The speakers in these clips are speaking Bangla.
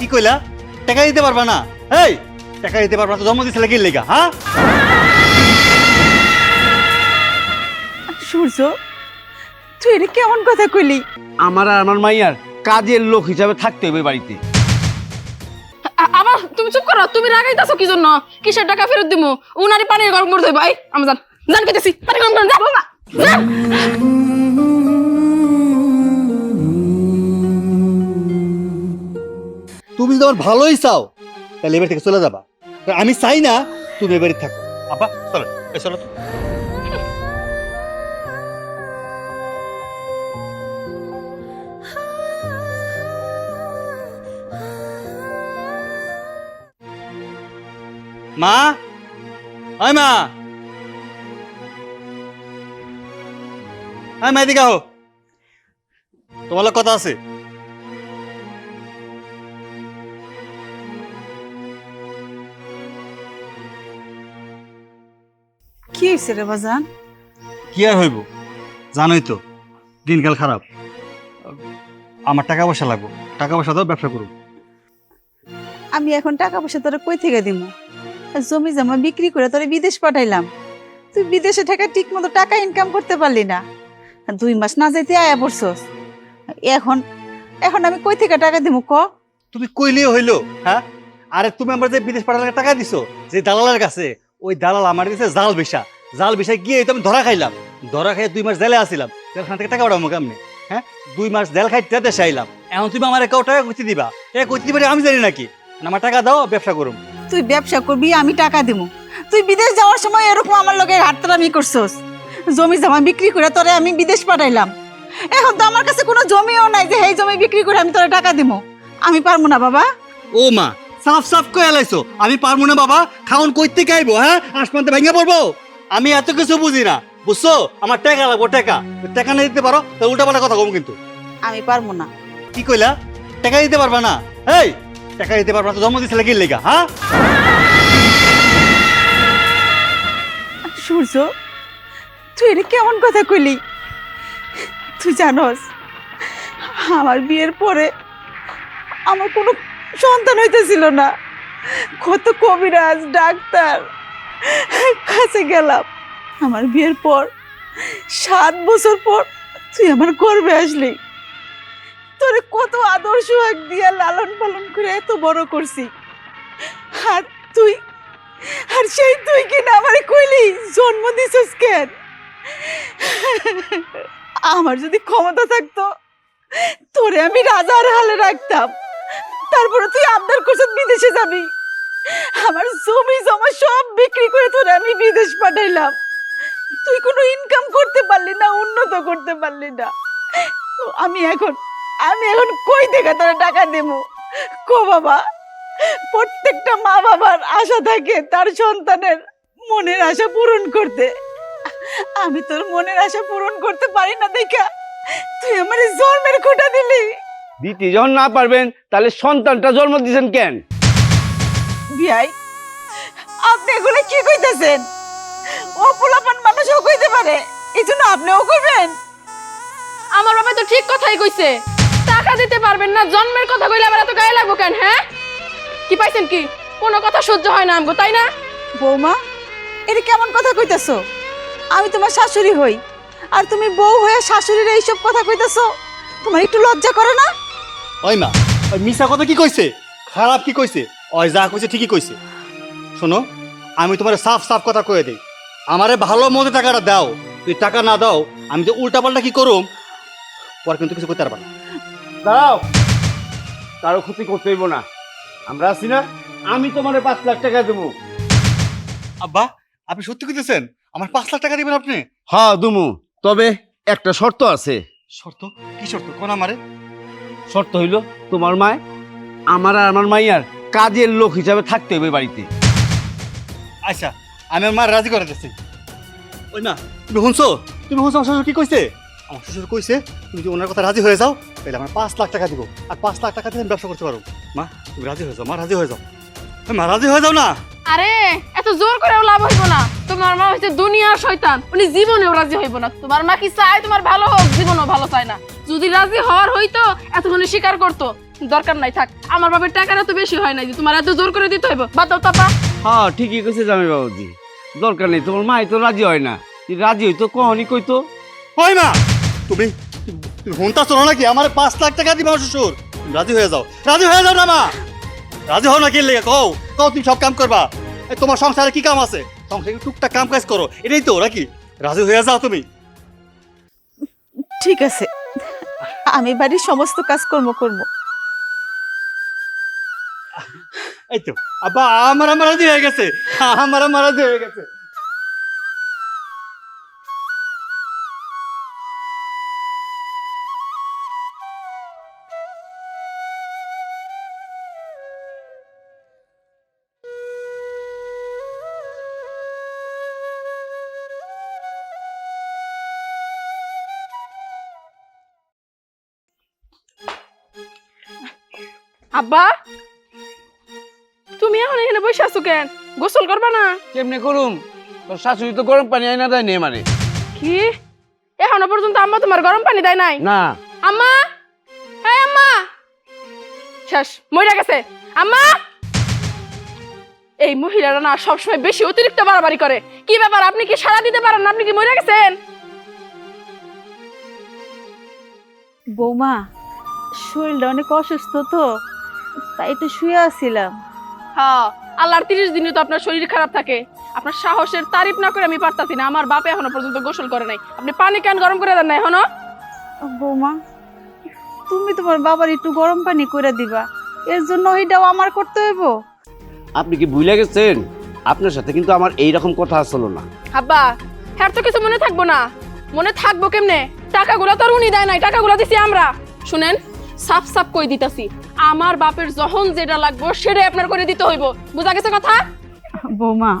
কি কইলা? টাকা দিতে পারবা না। এই টাকা দিতে পারবা না তো জন্ম দিছিলে কি লেগা হ্যাঁ? সূর্য তুই এটা কেমন কথা কইলি? আমার আর আমার মাইয়ার কাজের লোক হিসাবে থাকতে হবে বাড়িতে। আবার তুমি চুপ করো তুমি রাগাইতাছো কি জন্য? কিসের টাকা ফেরত দিমু? উনারি পানি গরম করে দেবো ভাই আমি জান জান কেটেছি পানি গরম করে যাব না তুমি যদি আমার ভালোই চাও তাহলে এবার থেকে চলে যাবা। কারণ আমি চাই না তুমি এবারে থাকো। আপা চলো এই চলো তো। মা? ওই মা! হ্যাঁ মা এদিকে আহো। তোমার কথা আছে? হয়েছে রে বাজান? কি আর হইব? জানোই তো দিনকাল খারাপ। আমার টাকা পয়সা লাগবে টাকা পয়সা দাও ব্যবসা করুন। আমি এখন টাকা পয়সা তোরা কই থেকে দিব জমি জমা বিক্রি করে তোরে বিদেশ পাঠাইলাম। তুই বিদেশে থেকে ঠিক মতো টাকা ইনকাম করতে পারলি না। দুই মাস না যাইতে আয়া পড়ছস। এখন এখন আমি কই থেকে টাকা দিব ক? তুমি কইলে হইল হ্যাঁ? আরে তুমি আমার যে বিদেশ পাঠালে টাকা দিছো যে দালালের কাছে ওই দালাল আমার দিছে জাল বেশা জাল বেশা গিয়ে তো আমি ধরা খাইলাম। ধরা খাই দুই মাস জেলে আসিলাম জেলখান থেকে টাকা পাঠাবো কেমনে? হ্যাঁ? দুই মাস জেল খাই দেশে আইলাম। এখন তুমি আমার একাও টাকা কইতে দিবা? এ কইতে দিবা আমি জানি নাকি? আমার টাকা দাও ব্যবসা করুম। তুই ব্যবসা করবি আমি টাকা দিব তুই বিদেশ যাওয়ার সময় এরকম আমার লগে হাততারামি করছস। জমি জমা বিক্রি করে তোরে আমি বিদেশ পাঠাইলাম। এখন তো আমার কাছে কোনো জমিও নাই যে এই জমি বিক্রি করে আমি তোরে টাকা দিব আমি পারব না বাবা। ও মা সাফ সাফ কয়ে এলাইছো আমি পারব না বাবা। খাওন কইতে খাইবো হ্যাঁ? আসমানতে ভেঙে পড়ব। আমি এত কিছু বুঝি না। বুঝছ? আমার টাকা লাগবো টাকা। টাকা না দিতে পারো তাহলে উল্টা পাল্টা কথা কম কিন্তু। আমি পারব না। কি কইলা? টাকা দিতে পারবা না? এই টাকা দিতে পারবা তো জন্ম দিছিলে কি লেগা হ্যাঁ? সূর্য তুই এটা কেমন কথা কইলি? তুই জানস আমার বিয়ের পরে আমার কোনো সন্তান হইতেছিল না। কত কবিরাজ ডাক্তার। কাছে গেলাম। আমার বিয়ের পর, সাত বছর পর তুই আমার গর্বে আসলি। তোরে কত আদর্শ এক দিয়ে লালন পালন করে এত বড় করছি। আর তুই, আর সেই তুই কি না আমারে কইলি, জন্ম দিছিস কেন আমার যদি ক্ষমতা থাকতো, তোরে আমি রাজার হালে রাখতাম। তারপরে তুই আবদার করছিস বিদেশে যাবি। আমার জমি জমা সব বিক্রি করে তোরে আমি বিদেশ পাঠাইলাম। তুই কোনো ইনকাম করতে পারলি না, উন্নত করতে পারলি না। আমি এখন আমি এখন কই থেকে তোরা টাকা দেবো? কো বাবা, প্রত্যেকটা মা বাবার আশা থাকে তার সন্তানের মনের আশা পূরণ করতে। আমি তোর মনের আশা পূরণ করতে পারি না দেখা। তুই আমার জন্মের খোটা দিলি। দিতে, যখন না পারবেন, তাহলে সন্তানটা জন্ম দিয়েছেন কেন? বিয়াই আপনি এগুলো কি কইতেছেন? ও পোলাপান মানুষও কইতে পারে এই জন্য আপনিও করবেন? আমার বাবা তো ঠিক কথাই কইছে। টাকা দিতে পারবেন না জন্মের কথা কইলে আবার এত গায়ে লাগবো কেন হ্যাঁ? কি পাইছেন কি? কোনো কথা সহ্য হয় না আমগো তাই না? বৌমা এটা কেমন কথা কইতেছো? আমি তোমার শাশুড়ি হই আর তুমি বউ হয়ে শাশুড়ির এইসব কথা কইতেছো? তোমার একটু লজ্জা করে না? ওই মা ওই মিশা কথা কি কইছে? খারাপ কি কইছে? ওই যা কইছে ঠিকই কইছে। শোনো আমি তোমার সাফ সাফ কথা কয়ে দিই। আমারে ভালো মতো টাকাটা দাও। তুই টাকা না দাও আমি যে উল্টা পাল্টা কি করুম? পর কিন্তু কিছু করতে পারবা না। দাঁড়াও। কারও ক্ষতি করতে হইব না। আমরা আছি না আমি তোমার পাঁচ লাখ টাকা দেবো। আব্বা আপনি সত্যি কইতেছেন? আমার পাঁচ লাখ টাকা দিবেন আপনি? হ্যাঁ দুমু। তবে একটা শর্ত আছে। শর্ত? কি শর্ত? কোন আমারে? শর্ত হইল তোমার মায় আমার আর আমার মাইয়ার কাজের লোক হিসাবে থাকতে হবে বাড়িতে। আচ্ছা আমি আমার মা রাজি করে দিচ্ছি ওই না তুমি শুনছো? তুমি শুনছো আমার শ্বশুর কি কইছে? আমার শ্বশুর কইছে তুমি যদি ওনার কথা রাজি হয়ে যাও তাহলে আমার পাঁচ লাখ টাকা দিব। আর পাঁচ লাখ টাকা দিয়ে আমি ব্যবসা করতে পারব। মা তুমি রাজি হয়ে যাও মা রাজি হয়ে যাও। মা রাজি হয়ে যাও না? আরে এত জোর করেও লাভ হইব না। তোমার মা হচ্ছে দুনিয়ার শয়তান উনি জীবনেও রাজি হইব না। তোমার মা কি চায় তোমার ভালো হোক জীবনও ভালো চায় না। যদি রাজি হওয়ার হইতো এতক্ষণে স্বীকার করতো। দরকার নাই থাক। আমার বাবার টাকাটা তো বেশি হয় নাই যে তোমার এত জোর করে দিতে হইব। বাদ দাও তাপা। হ্যাঁ ঠিকই কইছে জামাই বাবুজি। দরকার নেই তোমার মাই তো রাজি হয় না। রাজি হইতো কখনই কইতো। হয় না! তুমি হন্তা শোনো নাকি? আমার পাঁচ লাখ টাকা দিবা শ্বশুর। রাজি হয়ে যাও। রাজি হয়ে যাও না মা রাজি হও না কি লেগে? কও কও তুমি সব কাম করবা? এই তোমার সংসারে কি কাম আছে? সংসারে টুকটাক কাম কাজ করো? এটাই তো নাকি? রাজি হয়ে যাও তুমি। ঠিক আছে। আমি বাড়ির সমস্ত কাজকর্ম করব। এই তো, আব্বা, আমার মারাজি রাজি হয়ে গেছে। আমার আমার রাজি হয়ে গেছে। আব্বা? তুমি এখন এখানে বসে আছো কেন? গোসল করবা না? কেমনে করুম? তোর শাশুড়ি তো গরম পানি আইনা দেয় নে মানে কি? এখনও পর্যন্ত আম্মা তোমার গরম পানি দেয় নাই? না। আম্মা? হ্যাঁ আম্মা! শেষ মইরা গেছে। আম্মা! এই মহিলারা না সবসময় বেশি অতিরিক্ত বাড়াবাড়ি করে। কি ব্যাপার আপনি কি সারা দিতে পারেন না? আপনি কি মইরা গেছেন? বৌমা শরীরটা অনেক অসুস্থ তো। তাই তো শুয়ে আছিলাম। হ্যাঁ আল্লাহর তিরিশ দিনে তো আপনার শরীর খারাপ থাকে। আপনার সাহসের তারিফ না করে আমি পারতাছি না। আমার বাপে এখনও পর্যন্ত গোসল করে নাই। আপনি পানি কেন গরম করে দেন না এখনও? বৌমা তুমি তোমার বাবার একটু গরম পানি করে দিবা। এর জন্য ওইটাও আমার করতে হইব। আপনি কি ভুলে গেছেন? আপনার সাথে কিন্তু আমার এই রকম কথা আসলো না। আব্বা হ্যাঁ তো কিছু মনে থাকব না। মনে থাকব কেমনে? টাকাগুলো তো আর উনি দেয় নাই। টাকাগুলো দিছি আমরা। শুনেন। সাফ সাফ কই দিতাছি। আমার বাপের যখন যেটা লাগবো সেটাই আপনার করে দিতে হইব। বুঝা গেছে কথা? বৌমা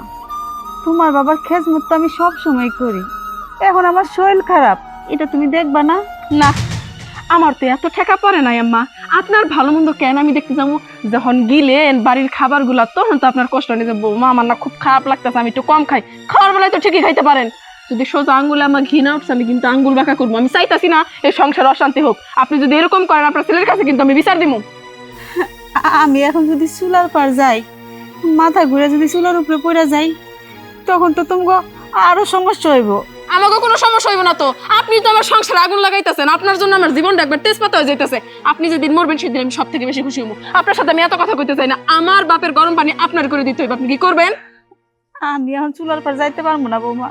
তোমার বাবার খেজমত তো আমি সব সময় করি। এখন আমার শরীর খারাপ এটা তুমি দেখবা না? না আমার তো এত ঠেকা পড়ে নাই আম্মা। আপনার ভালো মন্দ কেন আমি দেখতে যাব? যখন গিলেন বাড়ির খাবারগুলা তখন তো আপনার কষ্ট নিয়ে যাব। মা আমার না খুব খারাপ লাগতেছে আমি একটু কম খাই। খাওয়ার বেলায় তো ঠিকই খাইতে পারেন। যদি সোজা আঙ্গুলে আমার ঘৃণা উঠছে আমি কিন্তু আঙ্গুল বাঁকা করব। আমি চাইতাছি না এই সংসার অশান্তি হোক। আপনি যদি এরকম করেন আপনার ছেলের কাছে কিন্তু আমি বিচার দিব আমি এখন যদি চুলার পার যাই মাথা ঘুরে যদি চুলার উপরে পড়ে যাই তখন তো তোমাকে আরও সমস্যা হইব। আমাকে কোনো সমস্যা হইব না তো। আপনি তো আমার সংসারে আগুন লাগাইতেছেন। আপনার জন্য আমার জীবনটা একবার তেজপাতা হয়ে যাইতেছে। আপনি যেদিন মরবেন সেদিন আমি সব থেকে বেশি খুশি হব। আপনার সাথে আমি এত কথা কইতে চাই না। আমার বাপের গরম পানি আপনার করে দিতে হইব। আপনি কি করবেন? আমি এখন চুলার পার যাইতে পারব না বৌমা।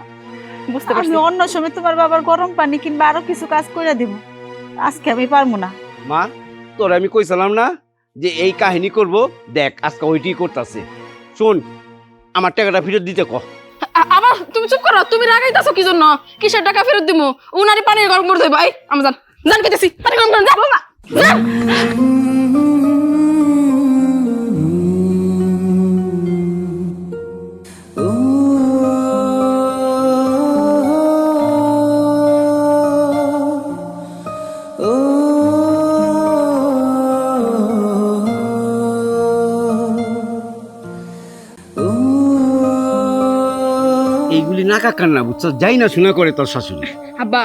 বুঝতে আমি পারছি অন্য সময় তোমার বাবার গরম পানি কিংবা আরও কিছু কাজ করে দিব। আজকে আমি পারব না। মা তোর আমি কইছিলাম না যে এই কাহিনী করব। দেখ আজকে ওইটি করতেছে। শোন আমার টাকাটা ফেরত দিতে আ- আবার তুমি চুপ করো তুমি রাগাইতেছো কি জন্য? কিসের টাকা ফেরত দিমু? উনারি পানি গরম করে দেবো এই আমি জান জান কেটেছি পানি গরম করে যাব না যান। এইগুলি না কাকার না বুঝছ? যাই না শোনা করে তোর শাশুড়ি। আব্বা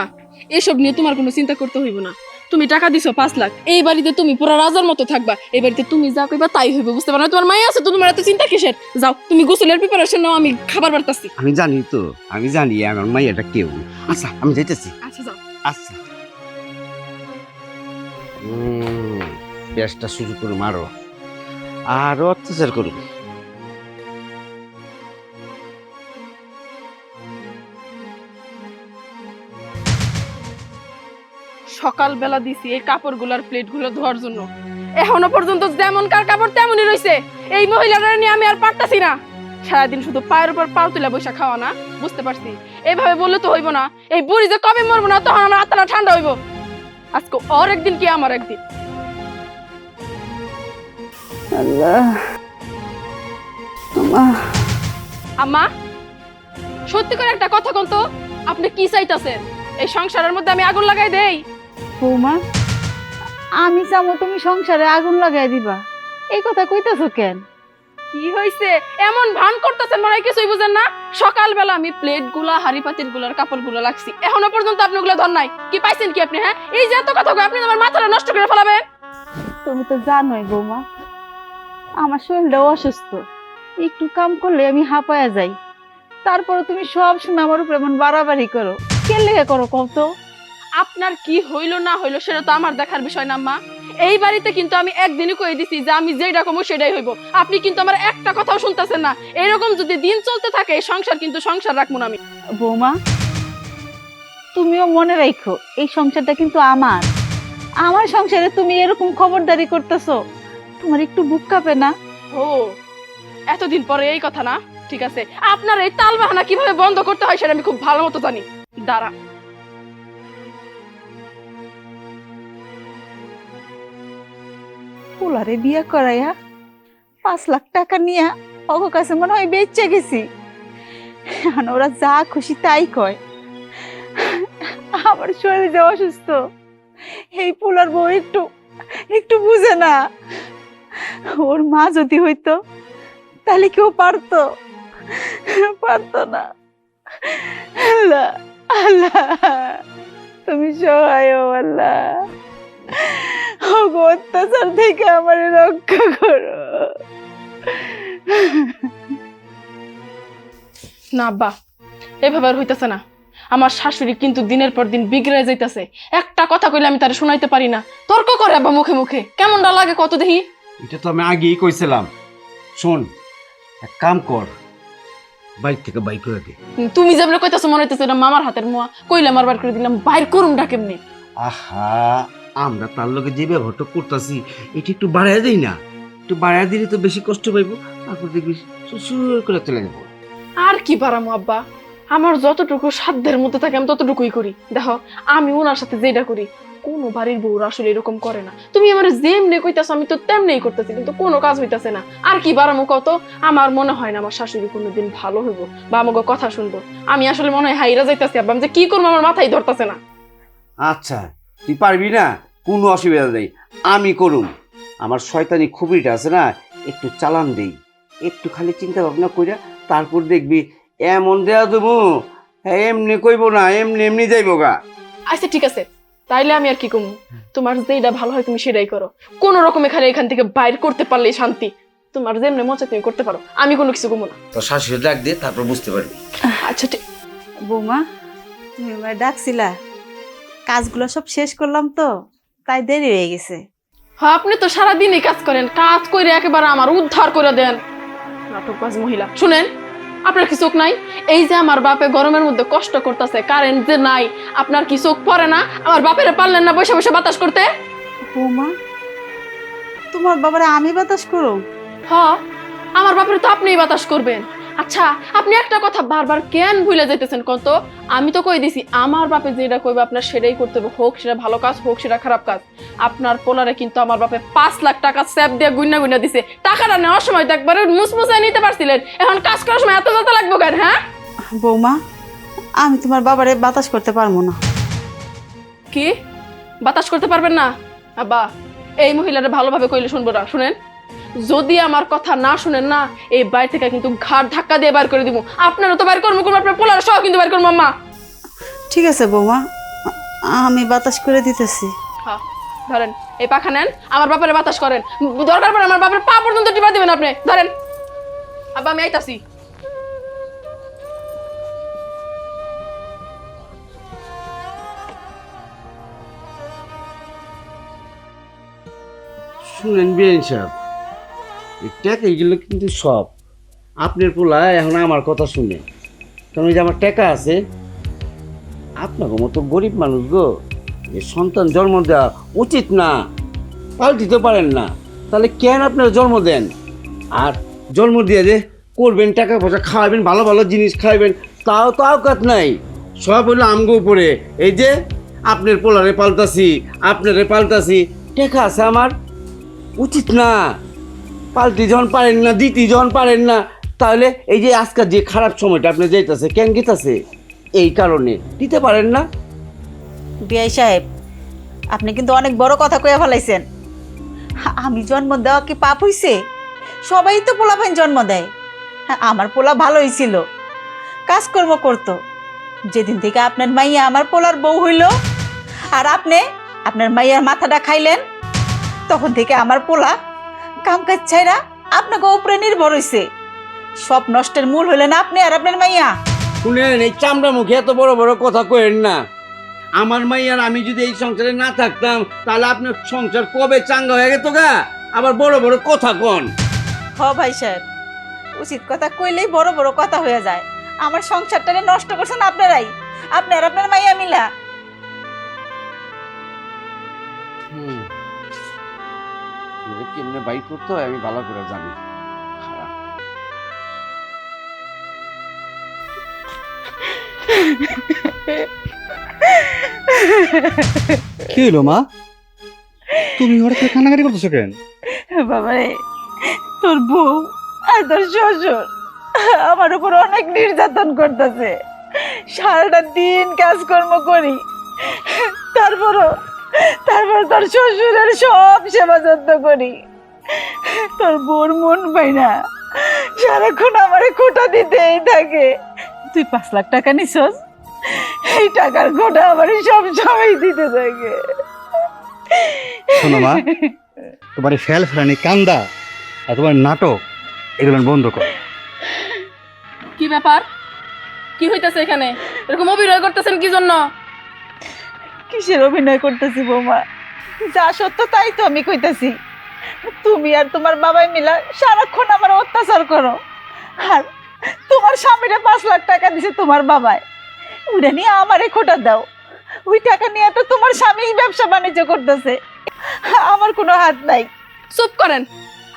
এসব নিয়ে তোমার কোনো চিন্তা করতে হইব না। তুমি টাকা দিছো পাঁচ লাখ এই বাড়িতে তুমি পুরো রাজার মতো থাকবা। এই বাড়িতে তুমি যা কইবা তাই হইবে বুঝতে পারো? তোমার মায়ে আছে তো তোমার এত চিন্তা কিসের? যাও তুমি গোসলের প্রিপারেশন নাও আমি খাবার বাড়তাছি। আমি জানি তো আমি জানি আমার মাইয়াটা কেউ না। আচ্ছা আমি যাইতেছি। আচ্ছা যাও। আচ্ছা। পেঁয়াজটা সুযোগ করে মারো আর অত্যাচার করব সকালবেলা দিছি এই কাপড়গুলোর প্লেটগুলো ধোয়ার জন্য। এখনও পর্যন্ত যেমন কার কাপড় তেমনই রইছে। এই মহিলারা নিয়ে আমি আর পারতাছি না। সারাদিন শুধু পায়ের উপর পাও তুলে বসে খাওয়া না বুঝতে পারছি? এইভাবে বললে তো হইব না। এই বুড়ি যে কবে মরবো না তখন আমার আত্মাটা ঠান্ডা হইব। আজকে ওর একদিন কি আমার একদিন? আম্মা সত্যি করে একটা কথা কোন তো আপনি কি চাইতাছেন? এই সংসারের মধ্যে আমি আগুন লাগাই দেই। বৌমা আমি চামো তুমি সংসারে আগুন লাগাই দিবা। এই কথা কইতাছো কেন? কি হয়েছে এমন ভান করতেছেন মনে হয় কিছুই বুঝেন না? সকালবেলা আমি প্লেটগুলা হাড়ি পাতিরগুলার কাপড়গুলো লাগছি এখনও পর্যন্ত আপনি ওগুলো ধর নাই। কি পাইছেন কি আপনি হ্যাঁ? এই যে এত কথা আপনি আমার মাথাটা নষ্ট করে ফেলাবেন। তুমি তো জানোই বৌমা আমার শরীরটাও অসুস্থ। একটু কাম করলে আমি হাঁপায়া যাই। তারপরে তুমি সব সময় আমার উপরে এমন বাড়াবাড়ি করো। কে লেগে করো কত আপনার কি হইল না হইল সেটা তো আমার দেখার বিষয় না মা। এই বাড়িতে কিন্তু আমি একদিনই কয়ে দিছি যে আমি যেই রকম সেটাই হইব। আপনি কিন্তু আমার একটা কথাও শুনতেছেন না। এরকম যদি দিন চলতে থাকে এই সংসার কিন্তু সংসার রাখব না আমি। বৌমা তুমিও মনে রাখো এই সংসারটা কিন্তু আমার। আমার সংসারে তুমি এরকম খবরদারি করতেছো। তোমার একটু বুক কাঁপে না? ও এতদিন পরে এই কথা না? ঠিক আছে। আপনার এই তাল বাহানা কীভাবে বন্ধ করতে হয় সেটা আমি খুব ভালো মতো জানি। দাঁড়া। পোলারে বিয়ে করাইয়া পাঁচ লাখ টাকা নিয়া অগ কাছে মনে হয় বেচে গেছি। ওরা যা খুশি তাই কয়। আমার শরীর যে অসুস্থ, এই পোলার বউ একটু একটু বুঝে না। ওর মা যদি হইতো, তাহলে কেউ পারতো। পারতো না। আল্লাহ আল্লাহ, তুমি সহায় আল্লাহ। ওগো অত্যাচার থেকে আমার রক্ষা করো। না আব্বা এভাবে আর হইতেছে না। আমার শাশুড়ি কিন্তু দিনের পর দিন বিগড়ে যাইতেছে। একটা কথা কইলে আমি তারা শোনাইতে পারি না। তর্ক করে আব্বা মুখে মুখে। কেমনটা লাগে কত দেখি? এটা তো আমি আগেই কইছিলাম। শোন এক কাম কর বাইক থেকে বাইক করে দে। তুমি যেমন কইতেছো মনে হইতেছে মামার হাতের মোয়া। কইলে আমার বার করে দিলাম বাইর করুন কেমনি? আহা আমরা তার লগে যে ব্যবহারটা করতেছি এটি একটু বাড়ায় দেই না। একটু বাড়ায় দিলে তো বেশি কষ্ট পাইবো। তারপর দেখবি সুর করে চলে যাব। আর কি পারামো আব্বা? আমার যতটুকু সাধ্যের মধ্যে থাকে আমি ততটুকুই করি। দেখো আমি ওনার সাথে যেটা করি কোনো বাড়ির বউরা আসলে এরকম করে না। তুমি আমার যেমনি কইতাছো আমি তো তেমনি করতেছি কিন্তু কোনো কাজ হইতাছে না। আর কি বারামো কত? আমার মনে হয় না আমার শাশুড়ি কোনোদিন ভালো হইব বা আমাকে কথা শুনব। আমি আসলে মনে হয় হাইরা যাইতাছি আব্বা আমি যে কি করব আমার মাথায় ধরতেছে না। আচ্ছা। তুই পারবি না? কোনো অসুবিধা নেই। আমি করুম। আমার শয়তানি খুবইটা আছে না? একটু চালান দেই। একটু খালি চিন্তা ভাবনা কইরা তারপর দেখবি এমন দেয়া দেবো। হ্যাঁ এমনি কইব না এমনি এমনি যাইবো গা। আচ্ছা ঠিক আছে। তাইলে আমি আর কি কমু তোমার যেটা ভালো হয় তুমি সেটাই করো। কোনো রকমে খালি এখান থেকে বাইর করতে পারলে শান্তি। তোমার যেমনি মজা তুমি করতে পারো। আমি কোনো কিছু কমু না। তো শাশুড়ি ডাক দিয়ে তারপর বুঝতে পারবি। আচ্ছা ঠিক। বৌমা তুমি আমার ডাকছিলা? কাজগুলো সব শেষ করলাম তো তাই দেরি হয়ে গেছে। হ্যাঁ আপনি তো সারাদিনই কাজ করেন কাজ করে একেবারে আমার উদ্ধার করে দেন। নাটকবাজ মহিলা শুনেন আপনার কি চোখ নাই? এই যে আমার বাপে গরমের মধ্যে কষ্ট করতেছে কারেন্ট যে নাই আপনার কি চোখ পড়ে না? আমার বাপেরে পারলেন না বসে বসে বাতাস করতে? বৌমা তোমার বাবারে আমি বাতাস করো হ আমার বাপের তো আপনিই বাতাস করবেন। আচ্ছা আপনি একটা কথা বারবার কেন ভুলে যাইতেছেন কত? আমি তো কই দিছি আমার বাপে যেটা কইবে আপনার সেটাই করতে হবে। হোক সেটা ভালো কাজ হোক সেটা খারাপ কাজ। আপনার পোলারে কিন্তু আমার বাপে পাঁচ লাখ টাকা স্যাপ দিয়ে গুইনা গুইনা দিছে। টাকাটা নেওয়ার সময় তো একবারে মুসমুসাই নিতে পারছিলেন। এখন কাজ করার সময় এত যত লাগবে কেন হ্যাঁ? বৌমা আমি তোমার বাবারে বাতাস করতে পারব না। কি? বাতাস করতে পারবেন না? আব্বা এই মহিলাটা ভালোভাবে কইলে শুনব না শুনেন। যদি আমার কথা না শুনেন না এই বাড়ি থেকে কিন্তু ঘাট ধাক্কা দিয়ে বার করে দিব। আপনারা তো বার করব করব আপনার পোলার সহ কিন্তু বার করব আম্মা। ঠিক আছে বৌমা। আমি বাতাস করে দিতেছি। হ্যাঁ ধরেন এই পাখা নেন আমার বাপের বাতাস করেন। দরকার পড়ে আমার বাপের পা পর্যন্ত টিপা দিবেন আপনি ধরেন। আব্বা আমি আইতাছি। শুনেন বিয়ান সাহেব টাকা এগুলো কিন্তু সব। আপনার পোলা এখন আমার কথা শুনে। কারণ ওই যে আমার টাকা আছে, আপনাকে মতো গরিব মানুষ গো এই সন্তান জন্ম দেওয়া উচিত না, পাল্টিতে পারেন না। তাহলে কেন আপনারা জন্ম দেন? আর জন্ম দিয়ে যে করবেন, টাকা পয়সা খাওয়াবেন, ভালো ভালো জিনিস খাওয়াবেন, তাও তো আওকাত নাই। সব হলো আমগো উপরে। এই যে আপনার পোলারে পাল্টাছি, আপনারে পাল্টাছি টাকা আছে আমার, উচিত না। পাল্টি যখন পারেন না দিতি যখন পারেন না। তাহলে এই যে আজকাল যে খারাপ সময়টা আপনি যাইতেছে, কেন গেতেছে? এই কারণে। দিতে পারেন না। বিআই সাহেব, আপনি কিন্তু অনেক বড় কথা কয়ে ফেলাইছেন। আমি জন্ম দেওয়া কি পাপ হইছে? সবাই তো পোলাপাইন জন্ম দেয়। হ্যাঁ আমার পোলা ভালোই ছিল। কাজকর্ম করতো। যেদিন থেকে আপনার মাইয়া আমার পোলার বউ হইল, আর আপনি আপনার মাইয়ার মাথাটা খাইলেন, তখন থেকে আমার পোলা কাম কাজ ছাইরা আপনাকে উপরে নির্ভর হইছে। সব নষ্টের মূল হইলেন আপনি আর আপনার মাইয়া। শুনেন এই চামড়া মুখে এত বড় বড় কথা কইেন না। আমার মাইয়ার আমি যদি এই সংসারে না থাকতাম তাহলে আপনার সংসার কবে চাঙ্গা হয়ে গেত গা? আবার বড় বড় কথা কন। হ ভাই সাহেব উচিত কথা কইলেই বড় বড় কথা হয়ে যায়। আমার সংসারটারে নষ্ট করছেন আপনারাই। আপনি আর আপনার মাইয়া মিলা। কেমনে বাইক করতে হয় আমি ভালো করে জানি। কি হইল মা? তুমি হঠাৎ করে কান্নাকাটি করতেছো কেন? বাবারে তোর বউ আর তোর শ্বশুর আমার উপর অনেক নির্যাতন করতেছে। সারাটা দিন কাজকর্ম করি তারপরও তারপর তোর শ্বশুরের সব সেবা যত্ন করি। তোর বোর মন পাই না। সারাক্ষণ আমারে খোটা দিতেই থাকে। তুই পাঁচ লাখ টাকা নিছস এই টাকার খোটা আমারে সব সময় দিতে থাকে। শোনো মা তোমার ফেল ফেলানি কান্দা আর তোমার নাটক এগুলো বন্ধ করো। কি ব্যাপার? কি হইতাছে এখানে? এরকম অভিনয় করতেছেন কি জন্য? কিসের অভিনয় করতেছি বৌমা? যা সত্য তাই তো আমি কইতাছি। তুমি আর তোমার বাবাই মিলা সারাক্ষণ আমার অত্যাচার করো। আর তোমার স্বামীরে পাঁচ লাখ টাকা দিছে তোমার বাবাই। ওটা নিয়ে আমারে খোটা দাও। ওই টাকা নিয়ে তো তোমার স্বামী ব্যবসা বাণিজ্য করতেছে। আমার কোনো হাত নাই। চুপ করেন।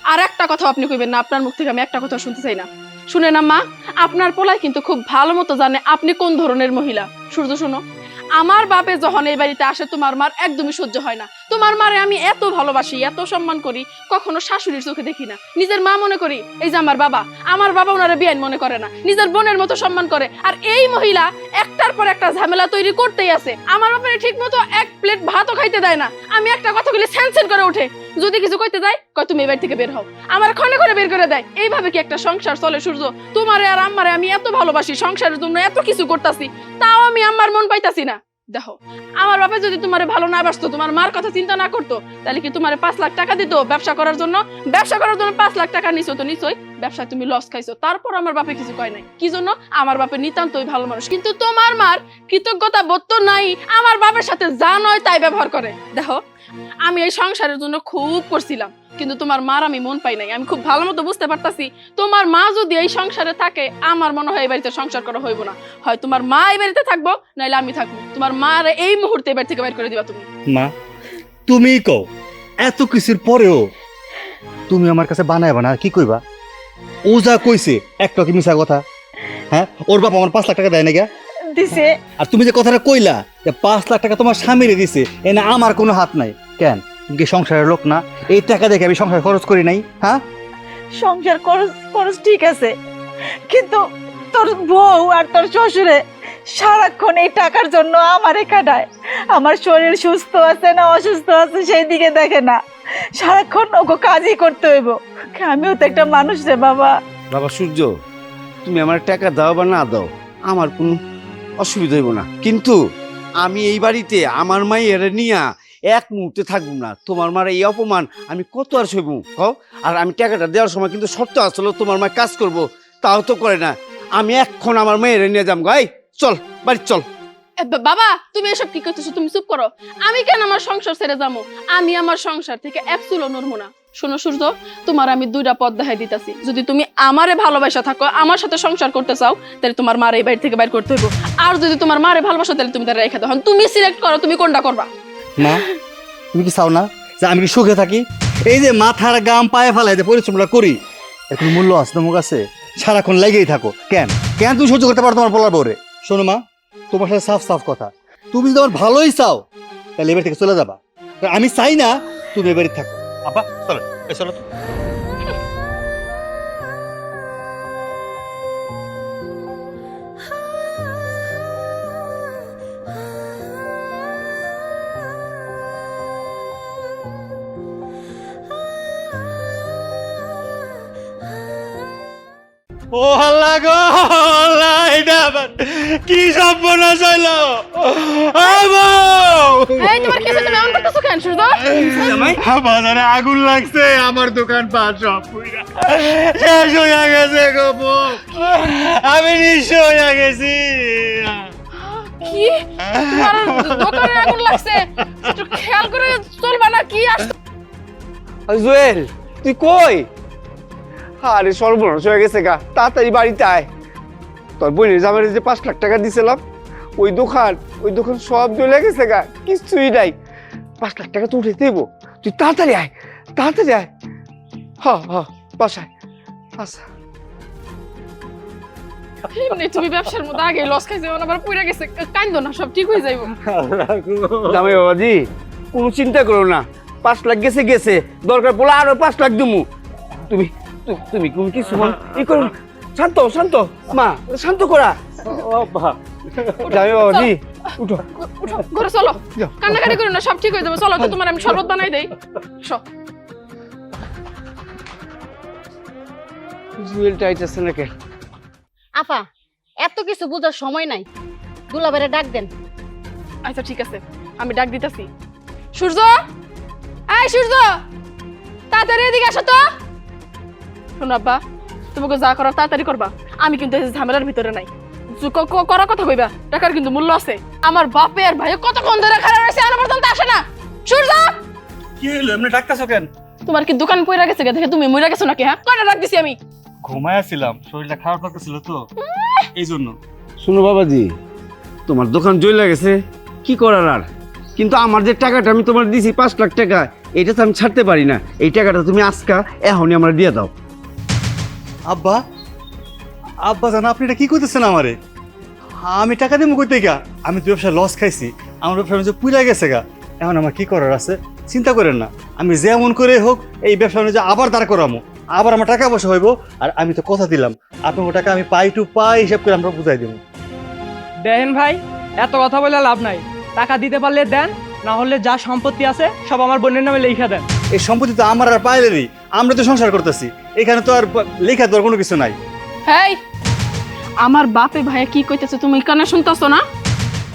আর একটা কথা আপনি কইবেন না, আপনার মুখ থেকে আমি একটা কথা শুনতে চাই না। শুনে না মা আপনার পোলাই কিন্তু খুব ভালো মতো জানে আপনি কোন ধরনের মহিলা। সূর্য, শুনো। আমার বাপে যখন এই বাড়িতে আসে তোমার মার একদমই সহ্য হয় না। তোমার মারে আমি এত ভালোবাসি, এত সম্মান করি, কখনো শাশুড়ির চোখে দেখি না। নিজের মা মনে করি, এই যে আমার বাবা আমার বাবা ওনারা বিয়ান মনে করে না। নিজের বোনের মতো সম্মান করে। আর এই মহিলা একটার পর একটা ঝামেলা তৈরি করতেই আছে। আমার বাপরে ঠিক মতো এক প্লেট ভাতও খাইতে দেয় না। আমি একটা কথা বলি স্যানসেন করে ওঠে। যদি কিছু কইতে যাই কয়, তুমি এই বাড়ি থেকে বের হও। আমার ক্ষণে ক্ষণে বের করে দেয়। এইভাবে কি একটা সংসার চলে সূর্য? তোমারে আর আমারে আমি এত ভালোবাসি, সংসারের জন্য এত কিছু করতাছি, তাও আমি আমার মন পাইতাছি না। দেখো, আমার বাবা যদি তোমার ভালো না বাসতো, তোমার মার কথা চিন্তা না করতো, তাহলে কি তোমার পাঁচ লাখ টাকা দিত ব্যবসা করার জন্য? ব্যবসা করার জন্য পাঁচ লাখ টাকা নিছো তো নিশ্চয়ই ব্যবসায় তুমি লস খাইছো। তারপর আমার বাপে কিছু কয় নাই। কি জন্য? আমার বাপে নিতান্তই ভালো মানুষ। কিন্তু তোমার মার কৃতজ্ঞতা বোধ তো নাই। আমার বাপের সাথে যা নয় তাই ব্যবহার করে। দেখো আমি এই সংসারের জন্য খুব করছিলাম, কিন্তু তোমার মার আমি মন পাই নাই। আমি খুব ভালো মতো বুঝতে পারতাছি, তোমার মা যদি এই সংসারে থাকে, আমার মনে হয় এই বাড়িতে সংসার করা হইব না। হয় তোমার মা এই বাড়িতে থাকব, নাইলে আমি থাকব। তোমার মার এই মুহূর্তে বাড়ি থেকে বের করে দিবা তুমি। মা তুমি কও, এত কিছুর পরেও তুমি আমার কাছে বানায় বানা কি কইবা? ও যা কইছে একটা কি মিছা কথা? হ্যাঁ? ওর বাবা আমার পাঁচ লাখ টাকা দেয় না গিয়া দিছে আর তুমি যে কথাটা কইলা যে পাঁচ লাখ টাকা তোমার স্বামীরে দিছে এনে আমার কোনো হাত নাই। কেন? তুমি কি সংসারের লোক না? এই টাকা দেখে আমি সংসার খরচ করি নাই হ্যাঁ? সংসার খরচ খরচ ঠিক আছে কিন্তু তোর বউ আর তোর শ্বশুরে সারাক্ষণ এই টাকার জন্য আমারে কাটায়। আমার শরীর সুস্থ আছে না অসুস্থ আছে সেই দিকে দেখে না। সারাক্ষণ ওকে কাজই করতে হইব। আমিও তো একটা মানুষ রে বাবা। বাবা সূর্য তুমি আমার টাকা দাও বা না দাও আমার কোনো অসুবিধা হইব না। কিন্তু আমি এই বাড়িতে আমার মাই এরে নিয়া এক মুহূর্তে থাকব না। তোমার মার এই অপমান আমি কত আর সইব কও আর আমি টাকাটা দেওয়ার সময় কিন্তু শর্ত আসলো তোমার মা কাজ করব, তাও তো করে না। আমি এক্ষণ আমার মেয়ের নিয়ে যাম গাই চল, বাড়ি চল। বাবা, তুমি এসব কি করতেছো? তুমি চুপ করো। আমি কেন আমার সংসার ছেড়ে যাব আমি আমার সংসার থেকে একচুলো নড়বো না। শোনো, সূর্য, তোমার আমি দুইটা পথ দেখাই দিতাছি। যদি তুমি আমারে ভালোবাসা থাকো, আমার সাথে সংসার করতে চাও, তাহলে তোমার মার এই বাড়ি থেকে বাইর করতে হইব। আর যদি তোমার মারে ভালোবাসো, তাহলে তুমি তারা রেখে দাও। তুমি সিলেক্ট করো, তুমি কোনটা করবা? মা, তুমি কি চাও না যে আমি কি সুখে থাকি? এই যে মাথার গাম পায়ে ফেলাই যে পরিশ্রমটা করি, এর কোনো মূল্য আছে তোমার কাছে? সারাক্ষণ লেগেই থাকো। কেন? কেন তুমি সহ্য করতে পারো তোমার বলার পরে শোনো মা তোমার সাথে সাফ সাফ কথা। তুমি যদি আমার ভালোই চাও, তাহলে এবার থেকে চলে যাবা। আমি চাই না তুমি এবারে থাকো। আপা চলো চলো ও আল্লাহ গো আল্লাহ এটা আবার কি সর্বনাশ হইল? এই তোমার কি হয়েছে? তুমি এমন করতেছো কেন সূর্য? বাজারে আগুন লাগছে আমার দোকান পাট সব শেষ হয়ে গেছে গো বউ। আমি নিঃস্ব হয়ে গেছি। কি? তোমার দোকানে আগুন লাগছে? একটু খেয়াল করে চলবা না কি আস জুয়েল তুই কই? আরে সর্বনাশ হয়ে গেছে গা তাড়াতাড়ি বাড়িতে আয়। তোর বোনের জামাইরে যে পাঁচ লাখ টাকা দিছিলাম ওই দোকান ওই দোকান সব জ্বলে গেছে গা কিছুই নাই। পাঁচ লাখ টাকা তো উঠে দেবো তুই তাড়াতাড়ি আয় তাড়াতাড়ি আয়। হ হ বাসায়। আচ্ছা। এমনি তুমি ব্যবসার মধ্যে আগে লস আবার পুড়ে গেছে কান্দো না সব ঠিক হয়ে যাইব। জামাই বাবাজি কোনো চিন্তা করো না পাঁচ লাখ গেছে গেছে দরকার পড়লে আরও পাঁচ লাখ দিমু। তুমি তুমি কোন কিছু মন- ই করো না। শান্ত শান্ত। মা শান্ত করা। বাবাজি উঠো। উঠো। ঘরে চলো। কান্নাকাটি করো না সব ঠিক হয়ে যাবে। চলো তো তোমার আমি শরবত বানাই দেই। সব জুয়েলটা নাকি? আপা এত কিছু বোঝার সময় নাই। দুলাবারে ডাক দেন। আচ্ছা ঠিক আছে। আমি ডাক দিতেছি। সূর্য! এই সূর্য! তাড়াতাড়ি এদিকে আসো তো। শোনো আব্বা তোমাকে যা করার তাড়াতাড়ি করবা। আমি কিন্তু এই ঝামেলার ভিতরে নাই। কথা কইবা টাকার কিন্তু মূল্য আছে। আমার বাপে আর ভাই কতক্ষণ ধরে খারাপ রয়েছে আর পর্যন্ত আসে না। সূর্য! কি হলো এমনি কেন? তোমার কি দোকান পয়রা গেছে দেখে তুমি মরে গেছো নাকি হ্যাঁ? কয়টা ডাক দিছি আমি? ঘুমায় ছিলাম শরীরটা খারাপ লাগতেছিল তো। এই জন্য। শুনো বাবাজি তোমার দোকান জ্বলে গেছে কি করার আর? কিন্তু আমার যে টাকাটা আমি তোমার দিছি পাঁচ লাখ টাকা এটা তো আমি ছাড়তে পারি না। এই টাকাটা তুমি আজকা এখনই আমার দিয়ে দাও। আব্বা? আব্বা জানা আপনি এটা কি করতেছেন আমারে? আমি টাকা দিব কই থেকে? আমি তো ব্যবসা লস খাইছি আমার ব্যবসা বাণিজ্য পুরা গেছে গা। এখন আমার কি করার আছে? চিন্তা করেন না। আমি যেমন করে হোক এই ব্যবসা বাণিজ্য আবার দাঁড় করামো। আবার আমার টাকা পয়সা হইব আর আমি তো কথা দিলাম। আপনার টাকা আমি পাই টু পাই হিসাব করে আমরা বুঝাই দেবো দেখেন ভাই এত কথা বলে লাভ নাই। টাকা দিতে পারলে দেন না হলে যা সম্পত্তি আছে সব আমার বোনের নামে লিখে দেন। এই সম্পত্তি তো আমার আর পাইলেরই আমরা তো সংসার করতেছি। এখানে তো আর লেখা দেওয়ার কোনো কিছু নাই। আমার বাপে ভাইয়া কি কইতেছে তুমি কানে শুনতেছো না?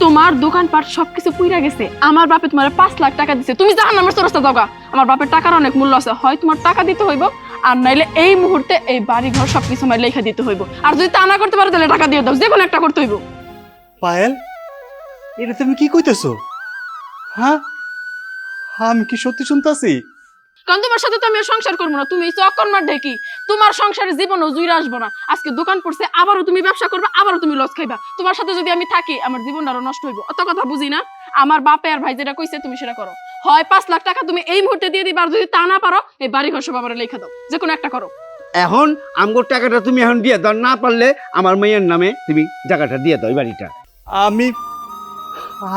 তোমার দোকানপাট সবকিছু পুইরা গেছে। আমার বাপে তোমার পাঁচ লাখ টাকা দিছে। তুমি জাহান নামের চরস্তা দাওগা। আমার বাপের টাকার অনেক মূল্য আছে। হয় তোমার টাকা দিতে হইব আর নাইলে এই মুহূর্তে এই বাড়ি ঘর সবকিছু আমার লেখা দিতে হইব। আর যদি তা না করতে পারো তাহলে টাকা দিয়ে দাও। যে কোনো একটা করতে হইব। পায়েল এটা তুমি কি কইতেছো? হ্যাঁ? আমি কি সত্যি শুনতাছি? কারণ তোমার সাথে তো আমি সংসার করব না। তুমি চক্কর মার ঢেকি তোমার সংসারে জীবনও জুইরা আসব না। আজকে দোকান পড়ছে আবারও তুমি ব্যবসা করবে আবারও তুমি লস খাইবা। তোমার সাথে যদি আমি থাকি আমার জীবন আরও নষ্ট হইব। অত কথা বুঝি না। আমার বাপে আর ভাই যেটা কইছে তুমি সেটা করো। হয় পাঁচ লাখ টাকা তুমি এই মুহূর্তে দিয়ে দিবা আর যদি তা না পারো এই বাড়ি ঘর সব আমার লেখা দাও। যে কোনো একটা করো। এখন আমগোর টাকাটা তুমি এখন দিয়ে দাও। না পারলে আমার মেয়ের নামে তুমি টাকাটা দিয়ে দাও এই বাড়িটা। আমি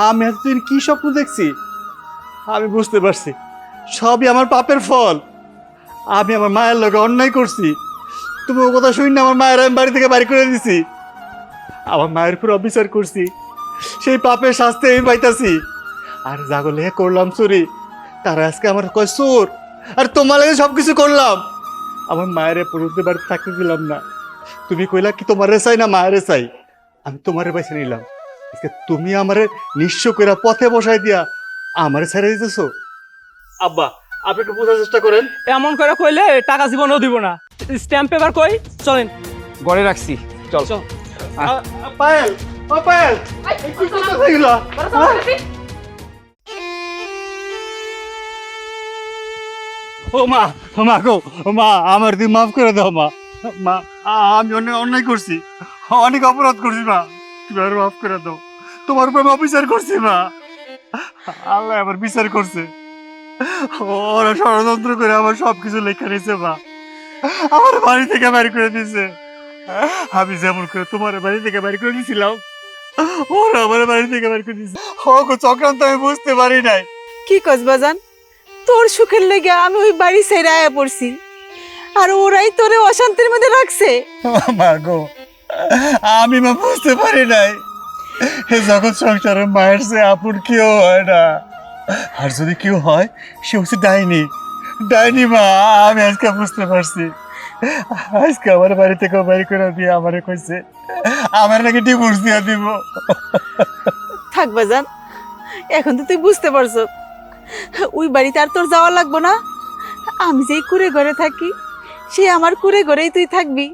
আমি এতদিন কি স্বপ্ন দেখছি? আমি বুঝতে পারছি। সবই আমার পাপের ফল। আমি আমার মায়ের লোকে অন্যায় করছি। তুমি ও কথা শুনি আমার মায়ের আমি বাড়ি থেকে বাড়ি করে দিছি। আমার মায়ের উপর অবিচার করছি। সেই পাপের শাস্তি আমি পাইতাছি। আর জাগলে করলাম চুরি। তারা আজকে আমার কয় চোর। আর তোমার লাগে সব কিছু করলাম। আমার মায়ের পর্যন্ত বাড়িতে থাকতে দিলাম না। তুমি কইলা কি তোমারে চাই না মায়েরে চাই? আমি তোমারে বেছে নিলাম। তুমি আমারে নিঃস্ব করে পথে বসাই দিয়া আমারে ছেড়ে দিতেছো। আব্বা আপনি একটু বোঝার চেষ্টা করেন। এমন করে কইলে টাকা জীবনও দিব না। স্ট্যাম্প পেপার কই? চলেন। ঘরে রাখছি। চল। চল। আ- আ- পায়েল ও পায়েল কি করতেছো এগুলা? হ্যাঁ? ও মা ও মা গো ও মা আমার তুই মাফ করে দাও মা। মা আমি অনেক অন্যায় করছি। অনেক অপরাধ করছি মা। তুমি আর মাফ করে দাও। তোমার উপর আমি অবিচার করছি মা। আল্লাহ আমার বিচার করছে। ওরা ষড়যন্ত্র করে আমার সবকিছু লেখা নিয়েছে মা। আমার বাড়ি থেকে বাড়ি করে দিয়েছে আমি যেমন করে তোমার বাড়ি থেকে বাড়ি করে দিয়েছিলাম ওরা আমার বাড়ি থেকে বাড়ি করে দিয়েছে ও চক্রান্ত আমি বুঝতে পারি নাই। কি কস বাজান? তোর সুখের লেগে আমি ওই বাড়ি ছেড়ে আয়া পড়ছি। আর ওরাই তোরে অশান্তির মধ্যে রাখছে। মা গো আমি মা বুঝতে পারি নাই। এ জগৎ সংসারে মায়ের সে আপন কেউ হয় না। আর যদি কেউ হয় সে হচ্ছে ডাইনি। ডাইনি মা আমি আজকে বুঝতে পারছি। আজকে আমার বাড়ি থেকে বাড়ি করে দিয়ে আমারে কইছে আমার নাকি ডিভোর্স দিয়ে দিব। থাক বাজান এখন তো তুই বুঝতে পারছ। ওই বাড়িতে আর তোর যাওয়া লাগবো না। আমি যেই কুড়ে ঘরে থাকি সে আমার কুড়ে ঘরেই তুই থাকবি।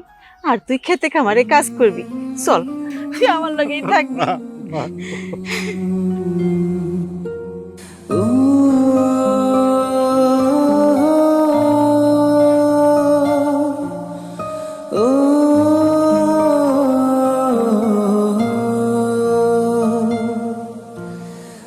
আর তুই খেতে খামারে কাজ করবি। চল তুই আমার লগেই থাকবি।